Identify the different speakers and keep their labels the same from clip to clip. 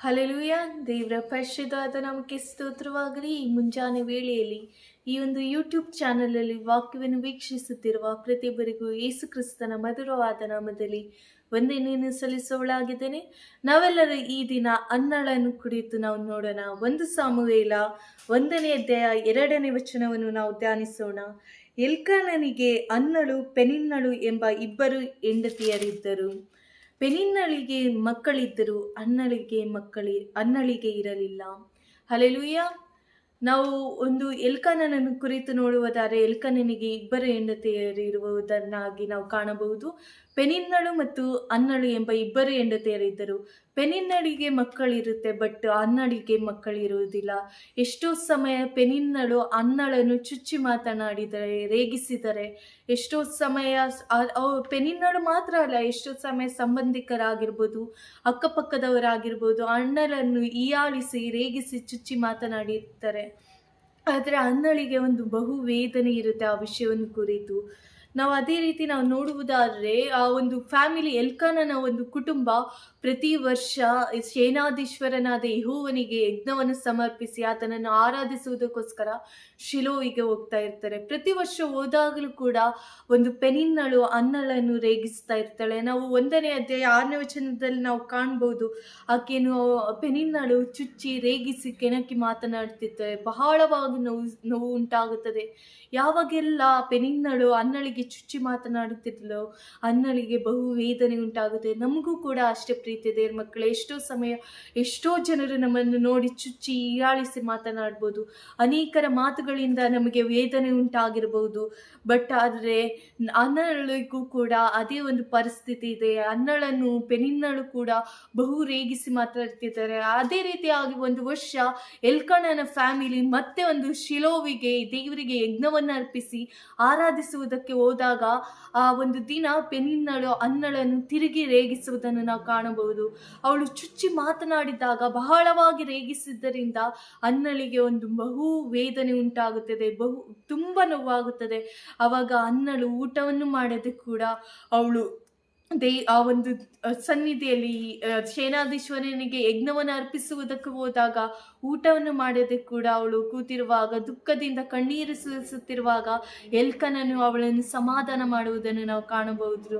Speaker 1: Hallelujah ದೇವರ ಪರಿಶುದ್ಧವಾದ ನಮಗೆ ಸ್ತೋತ್ರವಾಗಲಿ. ಈ ಮುಂಜಾನೆ ವೇಳೆಯಲ್ಲಿ ಈ ಒಂದು ಯೂಟ್ಯೂಬ್ ಚಾನಲಲ್ಲಿ ವಾಕ್ಯವನ್ನು ವೀಕ್ಷಿಸುತ್ತಿರುವ ಪ್ರತಿಯೊಬ್ಬರಿಗೂ ಯೇಸು ಕ್ರಿಸ್ತನ ಮಧುರವಾದ ನಾಮದಲ್ಲಿ ವಂದನೆಯನ್ನು ಸಲ್ಲಿಸುವಳಾಗಿದ್ದೇನೆ ನಾವೆಲ್ಲರೂ ಈ ದಿನ ಅನ್ನಳನ್ನು ಕುರಿತು ನಾವು ನೋಡೋಣ. ಒಂದು ಸಾಮುವೇಲ ಒಂದನೇ ಅಧ್ಯಾಯ ಎರಡನೇ ವಚನವನ್ನು ನಾವು ಧ್ಯಾನಿಸೋಣ. ಎಲ್ಕಾನನಿಗೆ ಅನ್ನಳು ಪೆನಿನ್ನಳು ಎಂಬ ಇಬ್ಬರು ಹೆಂಡತಿಯರಿದ್ದರು. ಪೆನಿನ್ನಳಿಗೆ ಮಕ್ಕಳಿದ್ದರು, ಅನ್ನಳಿಗೆ ಮಕ್ಕಳಿ, ಅನ್ನಳಿಗೆ ಇರಲಿಲ್ಲ. ಹಲೆಲುಯ್ಯ ನಾವು ಒಂದು ಎಲ್ಕನನನ್ನು ಕುರಿತು ನೋಡುವುದಾದರೆ ಎಲ್ಕನನಿಗೆ ಇಬ್ಬರು ಹೆಂಡತಿಯರಿರುವುದನ್ನಾಗಿ ನಾವು ಕಾಣಬಹುದು. ಪೆನಿನ್ನಳು ಮತ್ತು ಅನ್ನಳು ಎಂಬ ಇಬ್ಬರು ಹೆಂಡತಿಯರಿದ್ದರು. ಪೆನಿನ್ನಳಿಗೆ ಮಕ್ಕಳಿರುತ್ತೆ, ಬಟ್ ಅನ್ನಳಿಗೆ ಮಕ್ಕಳಿರುವುದಿಲ್ಲ. ಎಷ್ಟೋ ಸಮಯ ಪೆನಿನ್ನಳು ಅನ್ನಳನ್ನು ಚುಚ್ಚಿ ಮಾತನಾಡಿದರೆ, ರೇಗಿಸಿದರೆ. ಎಷ್ಟೋ ಸಮಯ ಪೆನಿನ್ನಳು ಮಾತ್ರ ಅಲ್ಲ, ಎಷ್ಟೋ ಸಮಯ ಸಂಬಂಧಿಕರಾಗಿರ್ಬೋದು, ಅಕ್ಕಪಕ್ಕದವರಾಗಿರ್ಬೋದು ಅಣ್ಣರನ್ನು ಈಯಾಳಿಸಿ ರೇಗಿಸಿ, ಚುಚ್ಚಿ ಮಾತನಾಡಿರ್ತಾರೆ ಆದರೆ ಅನ್ನಳಿಗೆ ಒಂದು ಬಹು ವೇದನೆ ಇರುತ್ತೆ ಆ ವಿಷಯವನ್ನು ಕುರಿತು. ನಾವು ಅದೇ ರೀತಿ ನಾವು ನೋಡುವುದಾದರೆ, ಆ ಒಂದು ಫ್ಯಾಮಿಲಿ ಎಲ್ಕಾನನ ಒಂದು ಕುಟುಂಬ ಪ್ರತಿ ವರ್ಷ ಸೇನಾಧೀಶ್ವರನಾದ ಯಹೋವನಿಗೆ ಯಜ್ಞವನ್ನು ಸಮರ್ಪಿಸಿ ಆತನನ್ನು ಆರಾಧಿಸುವುದಕ್ಕೋಸ್ಕರ ಶಿಲೋವಿಗೆ ಹೋಗ್ತಾ ಇರ್ತಾರೆ. ಪ್ರತಿ ವರ್ಷ ಹೋದಾಗಲೂ ಕೂಡ ಒಂದು ಪೆನಿನ್ನಳು, ಅನ್ನಳನ್ನು ರೇಗಿಸ್ತಾ ಇರ್ತಾಳೆ. ನಾವು ಒಂದನೇ ಅಧ್ಯಾಯ ಆರನೇ ವಚನದಲ್ಲಿ ನಾವು ಕಾಣ್ಬೋದು, ಆಕೆಯನ್ನು ಪೆನಿನ್ನಳು ಚುಚ್ಚಿ ರೇಗಿಸಿ ಕೆಣಕಿ ಮಾತನಾಡ್ತಿರ್ತಾರೆ ಬಹಳವಾಗಿ ನೋವು ನೋವು ಉಂಟಾಗುತ್ತದೆ. ಯಾವಾಗೆಲ್ಲ ಪೆನಿನ್ನಳು, ಅನ್ನಳಿಗೆ ಚುಚ್ಚಿ ಮಾತನಾಡುತ್ತಿದ್ಲು. ಅನ್ನಳಿಗೆ ಬಹು ವೇದನೆ ಉಂಟಾಗುತ್ತೆ. ನಮಗೂ ಕೂಡ ಅಷ್ಟೇ ಪ್ರೀತಿ ದೇವ್ರ ಮಕ್ಕಳು. ಎಷ್ಟೋ ಸಮಯ, ಎಷ್ಟೋ ಜನರು ನಮ್ಮನ್ನು ನೋಡಿ ಚುಚ್ಚಿ ಹೀಯಾಳಿಸಿ ಮಾತನಾಡ್ಬೋದು. ಅನೇಕರ ಮಾತುಗಳಿಂದ ನಮಗೆ ವೇದನೆ ಉಂಟಾಗಿರ್ಬೋದು ಬಟ್ ಆದರೆ ಅನ್ನಳಿಗೂ ಕೂಡ ಅದೇ ಒಂದು ಪರಿಸ್ಥಿತಿ ಇದೆ. ಅನ್ನಳನ್ನು ಪೆನಿನ್ನಳು ಕೂಡ ಬಹು ರೇಗಿಸಿ ಮಾತಾಡ್ತಿದ್ದಾರೆ ಅದೇ ರೀತಿಯಾಗಿ ಒಂದು ವರ್ಷ ಎಲ್ಕಣನ ಫ್ಯಾಮಿಲಿ ಮತ್ತೆ ಒಂದು ಶಿಲೋವಿಗೆ ದೇವರಿಗೆ ಯಜ್ಞವನ್ನು ಅರ್ಪಿಸಿ ಆರಾಧಿಸುವುದಕ್ಕೆ ಹೋದಾಗ ಆ ಒಂದು ದಿನ ಪೆನಿನ್ನಳು ಅನ್ನಳನ್ನು ತಿರುಗಿ ರೇಗಿಸುವುದನ್ನು ನಾವು ಕಾಣಬಹುದು. ಅವಳು ಚುಚ್ಚಿ ಮಾತನಾಡಿದಾಗ, ಬಹಳವಾಗಿ ರೇಗಿಸಿದ್ದರಿಂದ ಅನ್ನಳಿಗೆ ಒಂದು ಬಹು ವೇದನೆ ಉಂಟಾಗುತ್ತದೆ, ಬಹು, ತುಂಬ ನೋವಾಗುತ್ತದೆ. ಆವಾಗ ಅನ್ನಳು ಊಟವನ್ನು ಮಾಡದೆ ಕೂಡ ಅವಳು ದೇ, ಆ ಒಂದು ಸನ್ನಿಧಿಯಲ್ಲಿ ಸೇನಾಧೀಶ್ವರನಿಗೆ ಯಜ್ಞವನ್ನು ಅರ್ಪಿಸುವುದಕ್ಕೆ ಹೋದಾಗ ಊಟವನ್ನು ಮಾಡದೆ ಕೂಡ ಅವಳು. ಕೂತಿರುವಾಗ, ದುಃಖದಿಂದ ಕಣ್ಣೀರು ಸುರಿಸುತ್ತಿರುವಾಗ ಎಲ್ಕನನ್ನು ಅವಳನ್ನು ಸಮಾಧಾನ ಮಾಡುವುದನ್ನು ನಾವು ಕಾಣಬಹುದು.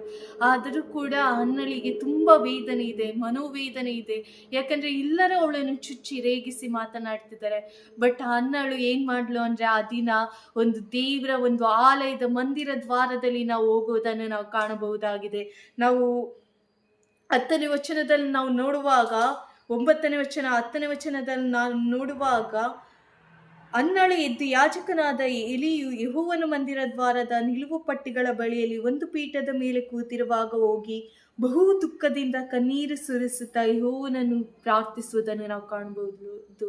Speaker 1: ಆದರೂ ಕೂಡ ಅನ್ನಳಿಗೆ ತುಂಬ ವೇದನೆ ಇದೆ, ಮನೋವೇದನೆ ಇದೆ. ಯಾಕಂದರೆ ಎಲ್ಲರೂ ಅವಳನ್ನು ಚುಚ್ಚಿ ರೇಗಿಸಿ ಮಾತನಾಡ್ತಿದ್ದಾರೆ. ಬಟ್ ಅನ್ನಳು ಏನು ಮಾಡಲು ಅಂದರೆ ಆ ದಿನ ಒಂದು ದೇವರ ಒಂದು ಆಲಯದ ಮಂದಿರ ದ್ವಾರದಲ್ಲಿ ನಾವು ಹೋಗುವುದನ್ನು ನಾವು ಕಾಣಬಹುದಾಗಿದೆ. ನಾವು ಹತ್ತನೇ ವಚನದಲ್ಲಿ ನಾವು ನೋಡುವಾಗ ಒಂಬತ್ತನೇ ವಚನ ಹತ್ತನೇ ವಚನದಲ್ಲಿ ನಾವು ನೋಡುವಾಗ ಅನ್ನಳು ಎದ್ದು ಯಾಜಕನಾದ ಎಲಿಯು ಯಹುವನ ಮಂದಿರ ದ್ವಾರದ ನಿಲುವು ಪಟ್ಟಿಗಳ ಬಳಿಯಲ್ಲಿ ಒಂದು ಪೀಠದ ಮೇಲೆ ಕೂತಿರುವಾಗ ಹೋಗಿ ಬಹು ದುಃಖದಿಂದ ಕಣ್ಣೀರು ಸುರಿಸುತ್ತಾ ಯಹೋವನನ್ನು ಪ್ರಾರ್ಥಿಸುವುದನ್ನು ನಾವು ಕಾಣಬಹುದು.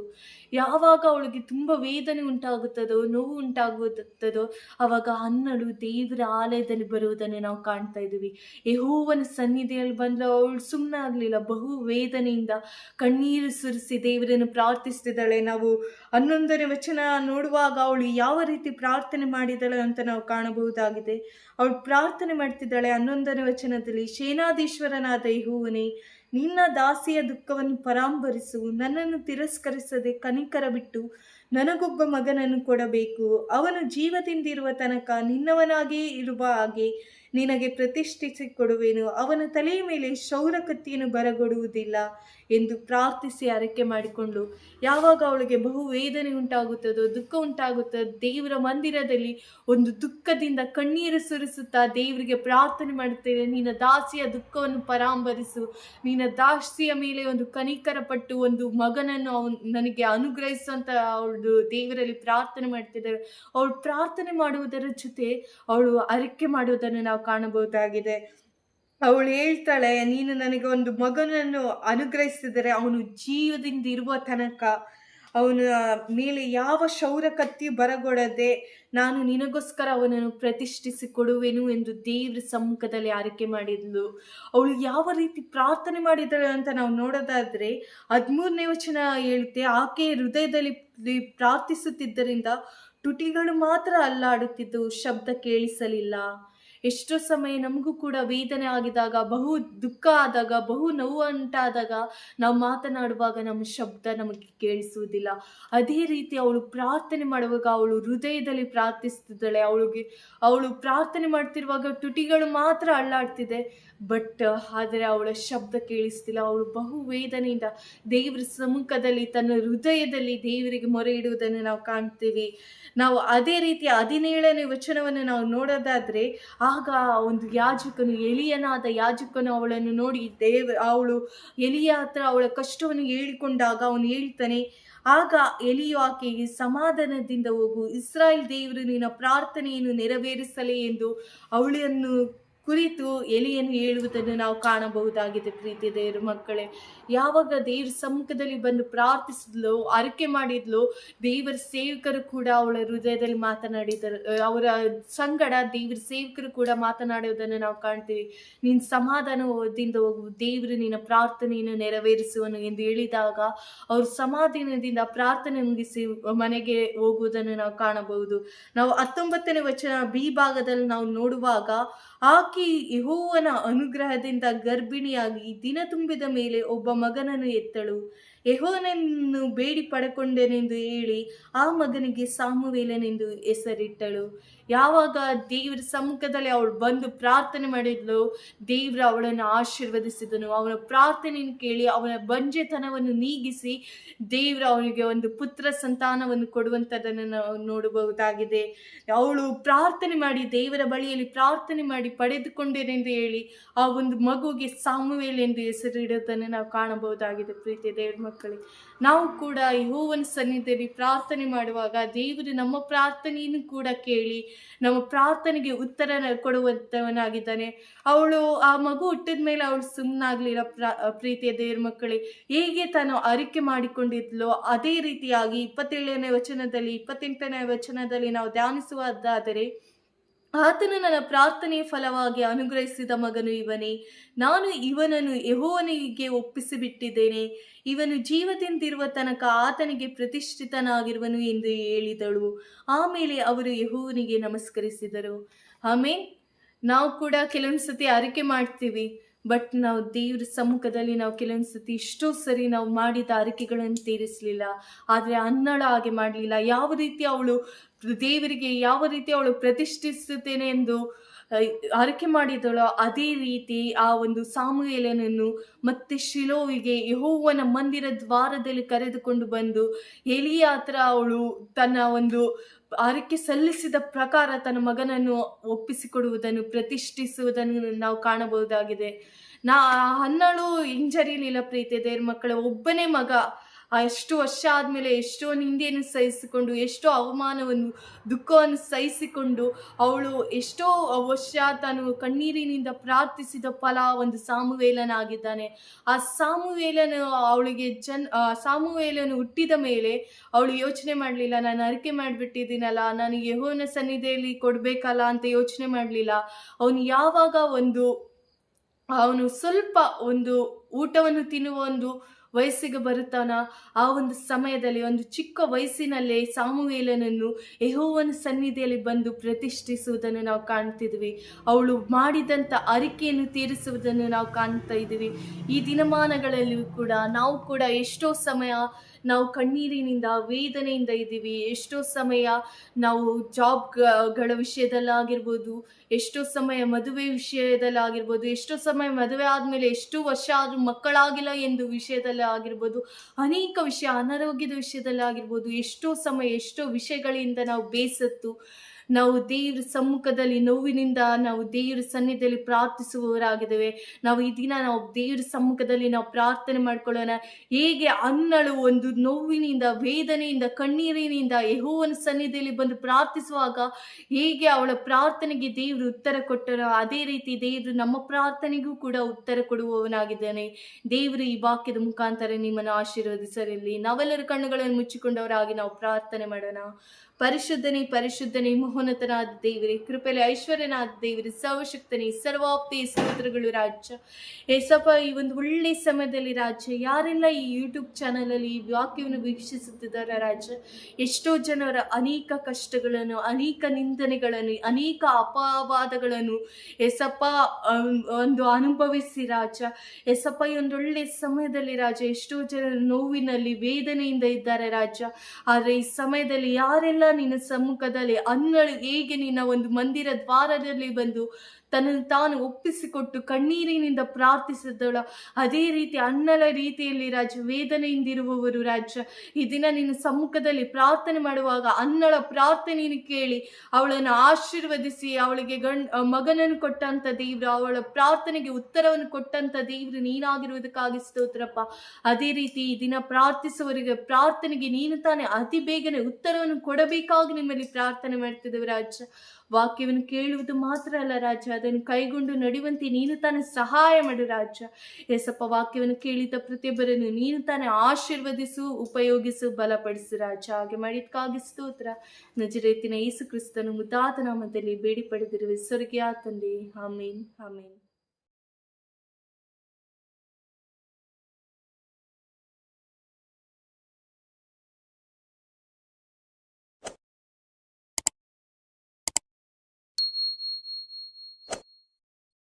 Speaker 1: ಯಾವಾಗ ಅವಳಿಗೆ ತುಂಬ ವೇದನೆ ಉಂಟಾಗುತ್ತದೋ, ನೋವು ಉಂಟಾಗುತ್ತದೋ, ಅವಾಗ ಅನ್ನಳು ದೇವರ ಆಲಯದಲ್ಲಿ ಬರುವುದನ್ನು ನಾವು ಕಾಣ್ತಾ ಇದ್ದೀವಿ. ಯಹೋವನ ಸನ್ನಿಧಿಯಲ್ಲಿ ಬಂದರೆ ಅವಳು ಸುಮ್ಮನೆ ಬಹು ವೇದನೆಯಿಂದ ಕಣ್ಣೀರು ಸುರಿಸಿ ದೇವರನ್ನು ಪ್ರಾರ್ಥಿಸ್ತಿದ್ದಾಳೆ. ನಾವು ಹನ್ನೊಂದನೇ ವಚನ ನೋಡುವಾಗ ಅವಳು ಯಾವ ರೀತಿ ಪ್ರಾರ್ಥನೆ ಮಾಡಿದಳು ಅಂತ ನಾವು ಕಾಣಬಹುದಾಗಿದೆ. ಅವಳು ಪ್ರಾರ್ಥನೆ ಮಾಡ್ತಿದ್ದಾಳೆ. ಹನ್ನೊಂದನೇ ವಚನದಲ್ಲಿ ಸೇನಾಧೀಶ್ವರನಾದ ಯೆಹೋವನೇ, ನಿನ್ನ ದಾಸಿಯ ದುಃಖವನ್ನು ಪರಾಂಬರಿಸು. ನನ್ನನ್ನು ತಿರಸ್ಕರಿಸದೆ ಕನಿಕರ ಬಿಟ್ಟು ನನಗೊಬ್ಬ ಮಗನನ್ನು ಕೊಡಬೇಕು. ಅವನು ಜೀವದಿಂದಿರುವ ತನಕ ನಿನ್ನವನಾಗಿಯೇ ಇರುವ ಹಾಗೆ ನಿನಗೆ ಪ್ರತಿಷ್ಠಿಸಿ ಕೊಡುವೆನು. ಅವನ ತಲೆಯ ಮೇಲೆ ಶೌರಕತ್ತಿಯನ್ನು ಬರಗೊಡುವುದಿಲ್ಲ ಎಂದು ಪ್ರಾರ್ಥಿಸಿ ಅರಕೆ ಮಾಡಿಕೊಂಡು, ಯಾವಾಗ ಅವಳಿಗೆ ಬಹು ವೇದನೆ ಉಂಟಾಗುತ್ತದೋ, ದುಃಖ ಉಂಟಾಗುತ್ತದೋ, ದೇವರ ಮಂದಿರದಲ್ಲಿ ಒಂದು ದುಃಖದಿಂದ ಕಣ್ಣೀರು ಸುರಿಸುತ್ತಾ ದೇವರಿಗೆ ಪ್ರಾರ್ಥನೆ ಮಾಡುತ್ತೇನೆ, ನಿನ್ನ ದಾಸಿಯ ದುಃಖವನ್ನು ಪರಾಂಬರಿಸು. ನಿನ್ನ ದಾಸಿಯ ಮೇಲೆ ಒಂದು ಕನಿಕರ ಪಟ್ಟು ಒಂದು ಮಗನನ್ನು ಅವನು ನನಗೆ ಅನುಗ್ರಹಿಸುವಂತ ಅವಳು ದೇವರಲ್ಲಿ ಪ್ರಾರ್ಥನೆ ಮಾಡ್ತಿದ್ದಾಳೆ ಅವಳು ಪ್ರಾರ್ಥನೆ ಮಾಡುವುದರ ಜೊತೆ ಅವಳು ಅರಿಕೆ ಮಾಡುವುದನ್ನು ನಾವು ಕಾಣಬಹುದಾಗಿದೆ. ಅವಳು ಹೇಳ್ತಾಳೆ, ನೀನು ನನಗೆ ಒಂದು ಮಗನನ್ನು ಅನುಗ್ರಹಿಸಿದರೆ ಅವನು ಜೀವದಿಂದ ಇರುವ ತನಕ ಅವನ ಮೇಲೆ ಯಾವ ಶೌರ ಕತ್ತಿ ಬರಗೊಡದೆ ನಾನು ನಿನಗೋಸ್ಕರ ಅವನನ್ನು ಪ್ರತಿಷ್ಠಿಸಿ ಕೊಡುವೆನು ಎಂದು ದೇವ್ರ ಸಮ್ಮುಖದಲ್ಲಿ ಆರೈಕೆ ಮಾಡಿದ್ಲು. ಅವಳು ಯಾವ ರೀತಿ ಪ್ರಾರ್ಥನೆ ಮಾಡಿದಳು ಅಂತ ನಾವು ನೋಡೋದಾದ್ರೆ ಹದಿಮೂರನೇ ವಚನ ಹೇಳುತ್ತೆ, ಆಕೆ ಹೃದಯದಲ್ಲಿ ಪ್ರಾರ್ಥಿಸುತ್ತಿದ್ದರಿಂದ ತುಟಿಗಳು ಮಾತ್ರ ಅಲ್ಲಾಡುತ್ತಿದ್ದು ಶಬ್ದ ಕೇಳಿಸಲಿಲ್ಲ. ಎಷ್ಟೋ ಸಮಯ ನಮಗೂ ಕೂಡ ವೇದನೆ ಆಗಿದಾಗ, ಬಹು ದುಃಖ ಆದಾಗ, ಬಹು ನೋವು ಅಂಟಾದಾಗ ನಾವು ಮಾತನಾಡುವಾಗ ನಮ್ಮ ಶಬ್ದ ನಮಗೆ ಕೇಳಿಸುವುದಿಲ್ಲ. ಅದೇ ರೀತಿ ಅವಳು ಪ್ರಾರ್ಥನೆ ಮಾಡುವಾಗ ಅವಳು ಹೃದಯದಲ್ಲಿ ಪ್ರಾರ್ಥಿಸ್ತಿದ್ದಾಳೆ ಅವಳಿಗೆ, ಅವಳು ಪ್ರಾರ್ಥನೆ ಮಾಡ್ತಿರುವಾಗ ತುಟಿಗಳು ಮಾತ್ರ ಅಳ್ಳಾಡ್ತಿದೆ. ಬಟ್, ಆದರೆ ಅವಳ ಶಬ್ದ ಕೇಳಿಸ್ತಿಲ್ಲ ಅವಳು ಬಹು ವೇದನೆಯಿಂದ ದೇವರ ಸಮ್ಮುಖದಲ್ಲಿ, ತನ್ನ ಹೃದಯದಲ್ಲಿ ದೇವರಿಗೆ ಮೊರೆ ಇಡುವುದನ್ನು ನಾವು ಕಾಣ್ತೀವಿ. ನಾವು ಅದೇ ರೀತಿ ಹದಿನೇಳನೇ ವಚನವನ್ನು ನಾವು ನೋಡೋದಾದ್ರೆ ಆಗ ಒಂದು ಯಾಜಕನು, ಎಲಿಯನಾದ ಯಾಜಕನು ಅವಳನ್ನು ನೋಡಿ ದೇವ, ಅವಳು ಎಲಿಯ ಹತ್ರ ಅವಳ ಕಷ್ಟವನ್ನು ಹೇಳಿಕೊಂಡಾಗ ಅವನು ಹೇಳ್ತಾನೆ, ಆಗ ಎಲಿಯು ಆಕೆಗೆ ಸಮಾಧಾನದಿಂದ ಹೋಗು, ಇಸ್ರಾಯೇಲ್ ದೇವರು ನಿನ್ನ ಪ್ರಾರ್ಥನೆಯನ್ನು ನೆರವೇರಿಸಲಿ ಎಂದು ಅವಳನ್ನು ಕುರಿತು ಎಲಿಯನ್ನು ಹೇಳುವುದನ್ನು ನಾವು ಕಾಣಬಹುದಾಗಿದೆ ಪ್ರೀತಿ ದೇವರ ಮಕ್ಕಳೇ. ಯಾವಾಗ ದೇವ್ರ ಸಮ್ಮುಖದಲ್ಲಿ ಬಂದು ಪ್ರಾರ್ಥಿಸಿದ್ಲು, ಅರಕೆ ಮಾಡಿದ್ಲು, ದೇವರ ಸೇವಕರು ಕೂಡ ಅವಳ ಹೃದಯದಲ್ಲಿ ಮಾತನಾಡಿದರು. ಅವರ ಸಂಗಡ ದೇವರ ಸೇವಕರು ಕೂಡ ಮಾತನಾಡುವುದನ್ನು ನಾವು ಕಾಣ್ತೀವಿ. ನೀನು ಸಮಾಧಾನದಿಂದ ಹೋಗು, ದೇವರು ನಿನ್ನ ಪ್ರಾರ್ಥನೆಯನ್ನು ನೆರವೇರಿಸುವನು ಎಂದು ಹೇಳಿದಾಗ ಅವರು ಸಮಾಧಾನದಿಂದ ಪ್ರಾರ್ಥನೆ ಮುಗಿಸಿ ಮನೆಗೆ ಹೋಗುವುದನ್ನು ನಾವು ಕಾಣಬಹುದು. ನಾವು ಹತ್ತೊಂಬತ್ತನೇ ವಚನ ಬಿ ಭಾಗದಲ್ಲಿ ನಾವು ನೋಡುವಾಗ ಆಕೆ ಯೆಹೋವನ ಅನುಗ್ರಹದಿಂದ ಗರ್ಭಿಣಿಯಾಗಿ ದಿನ ತುಂಬಿದ ಮೇಲೆ ಒಬ್ಬ ಮಗನನ್ನು ಎತ್ತಳು. ಯೆಹೋವನನ್ನು ಬೇಡಿ ಪಡಕೊಂಡೆನೆಂದು ಹೇಳಿ ಆ ಮಗನಿಗೆ ಸಾಮುವೇಲನೆಂದು ಹೆಸರಿಟ್ಟಳು. ಯಾವಾಗ ದೇವರ ಸಮ್ಮುಖದಲ್ಲಿ ಅವಳು ಬಂದು ಪ್ರಾರ್ಥನೆ ಮಾಡಿದ್ಲು, ದೇವರು ಅವಳನ್ನು ಆಶೀರ್ವದಿಸಿದನು. ಅವನ ಪ್ರಾರ್ಥನೆಯನ್ನು ಕೇಳಿ ಅವನ ಬಂಜೆತನವನ್ನು ನೀಗಿಸಿ ದೇವರು ಅವನಿಗೆ ಒಂದು ಪುತ್ರ ಸಂತಾನವನ್ನು ಕೊಡುವಂಥದ್ದನ್ನು ನಾವು ನೋಡಬಹುದಾಗಿದೆ. ಅವಳು ಪ್ರಾರ್ಥನೆ ಮಾಡಿ ದೇವರ ಬಳಿಯಲ್ಲಿ ಪ್ರಾರ್ಥನೆ ಮಾಡಿ ಪಡೆದುಕೊಂಡೇನೆಂದು ಹೇಳಿ ಆ ಒಂದು ಮಗುವಿಗೆ ಸಾಮುವೇಲೆ ಎಂದು ಹೆಸರಿಡೋದನ್ನು ನಾವು ಕಾಣಬಹುದಾಗಿದೆ. ಪ್ರೀತಿ ದೇವ್ರ ಮಕ್ಕಳಿಗೆ ನಾವು ಕೂಡ ಈ ಹೂವನ್ನು ಸನ್ನಿಧಿಯಲ್ಲಿ ಪ್ರಾರ್ಥನೆ ಮಾಡುವಾಗ ದೇವರು ನಮ್ಮ ಪ್ರಾರ್ಥನೆಯನ್ನು ಕೂಡ ಕೇಳಿ, ನಮ್ಮ ಪ್ರಾರ್ಥನೆಗೆ ಉತ್ತರ ಕೊಡುವಂಥವನಾಗಿದ್ದಾನೆ ಅವಳು ಆ ಮಗು ಹುಟ್ಟಿದ ಮೇಲೆ ಅವಳು ಪ್ರಾ, ಪ್ರೀತಿಯ ದೇವ್ರ ಮಕ್ಕಳೇ, ಹೇಗೆ ತಾನು ಅರಿಕೆ ಮಾಡಿಕೊಂಡಿದ್ಲೋ ಅದೇ ರೀತಿಯಾಗಿ ಇಪ್ಪತ್ತೇಳನೇ ವಚನದಲ್ಲಿ, ಇಪ್ಪತ್ತೆಂಟನೇ ವಚನದಲ್ಲಿ ನಾವು ಧ್ಯಾನಿಸುವುದಾದರೆ ಆತನು ನನ್ನ ಪ್ರಾರ್ಥನೆ ಫಲವಾಗಿ ಅನುಗ್ರಹಿಸಿದ ಮಗನು ಇವನೇ. ನಾನು ಇವನನ್ನು ಯಹೋವನಿಗೆ ಒಪ್ಪಿಸಿಬಿಟ್ಟಿದ್ದೇನೆ. ಇವನು ಜೀವದಿಂದಿರುವ ತನಕ ಆತನಿಗೆ ಪ್ರತಿಷ್ಠಿತನಾಗಿರುವನು ಎಂದು ಹೇಳಿದಳು. ಆಮೇಲೆ ಅವರು ಯಹೋವನಿಗೆ ನಮಸ್ಕರಿಸಿದರು. ಆಮೇಲೆ ನಾವು ಕೂಡ ಕೆಲವೊಂದು ಸತಿ ಅರಿಕೆ ಮಾಡ್ತೀವಿ. ಬಟ್ ನಾವು ದೇವ್ರ ಸಮ್ಮುಖದಲ್ಲಿ ನಾವು ಕೆಲವೊಂದು ಸತಿ ಎಷ್ಟೋ ಸರಿ ನಾವು ಮಾಡಿದ ಅರಿಕೆಗಳನ್ನು ತೀರಿಸಲಿಲ್ಲ. ಆದರೆ ಅನ್ನಳ ಹಾಗೆ ಮಾಡಲಿಲ್ಲ. ಯಾವ ರೀತಿ ಅವಳು ದೇವರಿಗೆ ಯಾವ ರೀತಿ ಅವಳು ಪ್ರತಿಷ್ಠಿಸುತ್ತೇನೆ ಎಂದು ಅರಿಕೆ ಮಾಡಿದಳೋ ಅದೇ ರೀತಿ ಆ ಒಂದು ಸಾಮುಯೇಲನನ್ನು ಮತ್ತೆ ಶಿಲೋವಿಗೆ ಯಹೋವನ ಮಂದಿರ ದ್ವಾರದಲ್ಲಿ ಕರೆದುಕೊಂಡು ಬಂದು ಎಲಿಯಾತ್ರ ಅವಳು ತನ್ನ ಒಂದು ಆರಕ್ಕೆ ಸಲ್ಲಿಸಿದ ಪ್ರಕಾರ ತನ್ನ ಮಗನನ್ನು ಒಪ್ಪಿಸಿಕೊಡುವುದನ್ನು, ಪ್ರತಿಷ್ಠಿಸುವುದನ್ನು ನಾವು ಕಾಣಬಹುದಾಗಿದೆ. ನಾ ಹನ್ನಳು ಹಿಂಜರಿಲಿಲ್ಲ ಪ್ರೀತಿ ದೇವ್ರ ಮಕ್ಕಳ, ಒಬ್ಬನೇ ಮಗ ಎಷ್ಟು ವರ್ಷ ಆದಮೇಲೆ ಎಷ್ಟೋ ನಿಂದೆಯನ್ನು ಸಹಿಸಿಕೊಂಡು, ಎಷ್ಟೋ ಅವಮಾನವನ್ನು, ದುಃಖವನ್ನು ಸಹಿಸಿಕೊಂಡು ಅವಳು ಎಷ್ಟೋ ವರ್ಷ ತಾನು ಕಣ್ಣೀರಿನಿಂದ ಪ್ರಾರ್ಥಿಸಿದ ಫಲ ಒಂದು ಸಾಮುವೇಲನಾಗಿದ್ದಾನೆ. ಆ ಸಾಮುವೇಲನು ಅವಳಿಗೆ ಜನ್ ಸಾಮುವೇಲನು ಹುಟ್ಟಿದ ಮೇಲೆ ಅವಳು ಯೋಚನೆ ಮಾಡಲಿಲ್ಲ, ನಾನು ಅರಿಕೆ ಮಾಡಿಬಿಟ್ಟಿದ್ದೀನಲ್ಲ, ನಾನು ಯಹೋನ ಸನ್ನಿಧಿಯಲ್ಲಿ ಕೊಡಬೇಕಲ್ಲ ಅಂತ ಯೋಚನೆ ಮಾಡಲಿಲ್ಲ. ಅವನು ಯಾವಾಗ ಒಂದು, ಅವನು ಸ್ವಲ್ಪ ಒಂದು ಊಟವನ್ನು ತಿನ್ನುವ ಒಂದು ವಯಸ್ಸಿಗೆ ಬರುತ್ತಾನ, ಆ ಒಂದು ಸಮಯದಲ್ಲಿ, ಒಂದು ಚಿಕ್ಕ ವಯಸ್ಸಿನಲ್ಲೇ ಸಾಮುವೇಲನನ್ನು ಯಹೋವನ ಸನ್ನಿಧಿಯಲ್ಲಿ ಬಂದು ಪ್ರತಿಷ್ಠಿಸುವುದನ್ನು ನಾವು ಕಾಣ್ತಿದ್ವಿ. ಅವಳು ಮಾಡಿದಂಥ ಅರಿಕೆಯನ್ನು ತೀರಿಸುವುದನ್ನು ನಾವು ಕಾಣ್ತಾ ಇದ್ದೀವಿ. ಈ ದಿನಮಾನಗಳಲ್ಲಿಯೂ ಕೂಡ ನಾವು ಕೂಡ ಎಷ್ಟೋ ಸಮಯ ನಾವು ಕಣ್ಣೀರಿನಿಂದ, ವೇದನೆಯಿಂದ ಇದ್ದೀವಿ. ಎಷ್ಟೋ ಸಮಯ ನಾವು ಜಾಬ್ಗಳ ವಿಷಯದಲ್ಲಾಗಿರ್ಬೋದು, ಎಷ್ಟೋ ಸಮಯ ಮದುವೆ ವಿಷಯದಲ್ಲಾಗಿರ್ಬೋದು, ಎಷ್ಟೋ ಸಮಯ ಮದುವೆ ಆದಮೇಲೆ ಎಷ್ಟು ವರ್ಷ ಆದರೂ ಮಕ್ಕಳಾಗಿಲ್ಲ ಎಂದು ವಿಷಯದಲ್ಲೇ ಆಗಿರ್ಬೋದು ಅನೇಕ ವಿಷಯ ಅನಾರೋಗ್ಯದ ವಿಷಯದಲ್ಲಾಗಿರ್ಬೋದು, ಎಷ್ಟೋ ಸಮಯ ಎಷ್ಟೋ ವಿಷಯಗಳಿಂದ ನಾವು ಬೇಸತ್ತು ನಾವು ದೇವ್ರ ಸಮ್ಮುಖದಲ್ಲಿ, ನೋವಿನಿಂದ ನಾವು ದೇವ್ರ ಸನ್ನಿಧಿಯಲ್ಲಿ ಪ್ರಾರ್ಥಿಸುವವರಾಗಿದ್ದೇವೆ. ನಾವು ಈ ದಿನ ನಾವು ದೇವ್ರ ಸಮ್ಮುಖದಲ್ಲಿ ನಾವು ಪ್ರಾರ್ಥನೆ ಮಾಡ್ಕೊಳ್ಳೋಣ. ಹೇಗೆ ಅನ್ನಳು ಒಂದು ನೋವಿನಿಂದ, ವೇದನೆಯಿಂದ, ಕಣ್ಣೀರಿನಿಂದ ಯಹೋವನ ಸನ್ನಿಧಿಯಲ್ಲಿ ಬಂದು ಪ್ರಾರ್ಥಿಸುವಾಗ ಹೇಗೆ ಅವಳ ಪ್ರಾರ್ಥನೆಗೆ ದೇವರು ಉತ್ತರ ಕೊಟ್ಟರೋ ಅದೇ ರೀತಿ ದೇವರು ನಮ್ಮ ಪ್ರಾರ್ಥನೆಗೂ ಕೂಡ ಉತ್ತರ ಕೊಡುವವನಾಗಿದ್ದಾನೆ. ದೇವರು ಈ ವಾಕ್ಯದ ಮುಖಾಂತರ ನಿಮ್ಮನ್ನು ಆಶೀರ್ವದಿಸರಲ್ಲಿ ನಾವೆಲ್ಲರೂ ಕಣ್ಣುಗಳನ್ನು ಮುಚ್ಚಿಕೊಂಡವರಾಗಿ ನಾವು ಪ್ರಾರ್ಥನೆ ಮಾಡೋಣ. ಪರಿಶುದ್ಧನೇ ಪರಿಶುದ್ಧನೇ ಮೋಹನತನಾದ ದೇವರೇ, ಕೃಪೆಲೆ, ಐಶ್ವರ್ಯನಾದ ದೇವರೇ, ಸರ್ವಶಕ್ತನೇ ಸರ್ವಾಪ್ತಿ ಸ್ತೋತ್ರಗಳು ರಾಜ್ಯ. ಏಸಪ್ಪ, ಈ ಒಂದು ಒಳ್ಳೆ ಸಮಯದಲ್ಲಿ ರಾಜ್ಯ, ಯಾರೆಲ್ಲ ಈ ಯೂಟ್ಯೂಬ್ ಚಾನಲಲ್ಲಿ ಈ ವಾಕ್ಯವನ್ನು ವೀಕ್ಷಿಸುತ್ತಿದ್ದಾರೆ ರಾಜ್ಯ, ಎಷ್ಟೋ ಜನರ ಅನೇಕ ಕಷ್ಟಗಳನ್ನು, ಅನೇಕ ನಿಂದನೆಗಳನ್ನು, ಅನೇಕ ಅಪವಾದಗಳನ್ನು ಎಸಪ್ಪ ಒಂದು ಅನುಭವಿಸಿ ರಾಜ ಎಸಪ್ಪ ಈ ಒಂದು ಒಳ್ಳೆ ಸಮಯದಲ್ಲಿ ರಾಜ ಎಷ್ಟೋ ಜನ ನೋವಿನಲ್ಲಿ, ವೇದನೆಯಿಂದ ಇದ್ದಾರೆ ರಾಜ ಆದರೆ ಈ ಸಮಯದಲ್ಲಿ ಯಾರೆಲ್ಲ ನಿನ್ನ ಸಮ್ಮುಖದಲ್ಲಿ ಅನ್ನಳು ಹೇಗೆ ನಿನ್ನ ಒಂದು ಮಂದಿರ ದ್ವಾರದಲ್ಲಿ ಬಂದು ತನ್ನನ್ನು ತಾನು ಒಪ್ಪಿಸಿಕೊಟ್ಟು ಕಣ್ಣೀರಿನಿಂದ ಪ್ರಾರ್ಥಿಸಿದಳ. ಅದೇ ರೀತಿ ಅನ್ನಲ ರೀತಿಯಲ್ಲಿ ರಾಜ ವೇದನೆಯಿಂದಿರುವವರು ರಾಜ, ಈ ದಿನ ನಿನ್ನ ಸಮ್ಮುಖದಲ್ಲಿ ಪ್ರಾರ್ಥನೆ ಮಾಡುವಾಗ ಅನ್ನಳ ಪ್ರಾರ್ಥನೆಯನ್ನು ಕೇಳಿ, ಅವಳನ್ನು ಆಶೀರ್ವದಿಸಿ, ಅವಳಿಗೆ ಗಂಡ ಮಗನನ್ನು ಕೊಟ್ಟಂತ ದೇವ್ರು, ಅವಳ ಪ್ರಾರ್ಥನೆಗೆ ಉತ್ತರವನ್ನು ಕೊಟ್ಟಂತ ದೇವ್ರು ನೀನಾಗಿರುವುದಕ್ಕಾಗಿ ಸ್ತೋತ್ರಪ್ಪ. ಅದೇ ರೀತಿ ಈ ದಿನ ಪ್ರಾರ್ಥಿಸುವವರಿಗೆ, ಪ್ರಾರ್ಥನೆಗೆ ನೀನು ತಾನೇ ಅತಿ ಬೇಗನೆ ಉತ್ತರವನ್ನು ಕೊಡಬೇಕಾಗಿ ನಿಮ್ಮಲ್ಲಿ ಪ್ರಾರ್ಥನೆ ಮಾಡ್ತಿದ್ದೇವೆ ರಾಜ. ವಾಕ್ಯವನ್ನು ಕೇಳುವುದು ಮಾತ್ರ ಅಲ್ಲ ರಾಜ, ಅದನ್ನು ಕೈಗೊಂಡು ನಡೆಯುವಂತೆ ನೀನು ತಾನೇ ಸಹಾಯ ಮಾಡು ರಾಜ. ಎಸಪ್ಪ ವಾಕ್ಯವನ್ನು ಕೇಳಿದ ಪ್ರತಿಯೊಬ್ಬರನ್ನು ನೀನು ತಾನೇ ಆಶೀರ್ವದಿಸು, ಉಪಯೋಗಿಸು, ಬಲಪಡಿಸು ರಾಜ. ಹಾಗೆ ಮಾಡಿದ್ಕಾಗಿ ಸ್ತೋತ್ರ. ನಜರೇತಿನ ಯೇಸು ಕ್ರಿಸ್ತನು ಮುದ್ದಾದ ನಾಮದಲ್ಲಿ ಬೇಡಿ ಪಡೆದಿರುವ ಸ್ವರ್ಗೀಯ ತಂದೆ. ಆಮೇನ್. ಆಮೇನ್.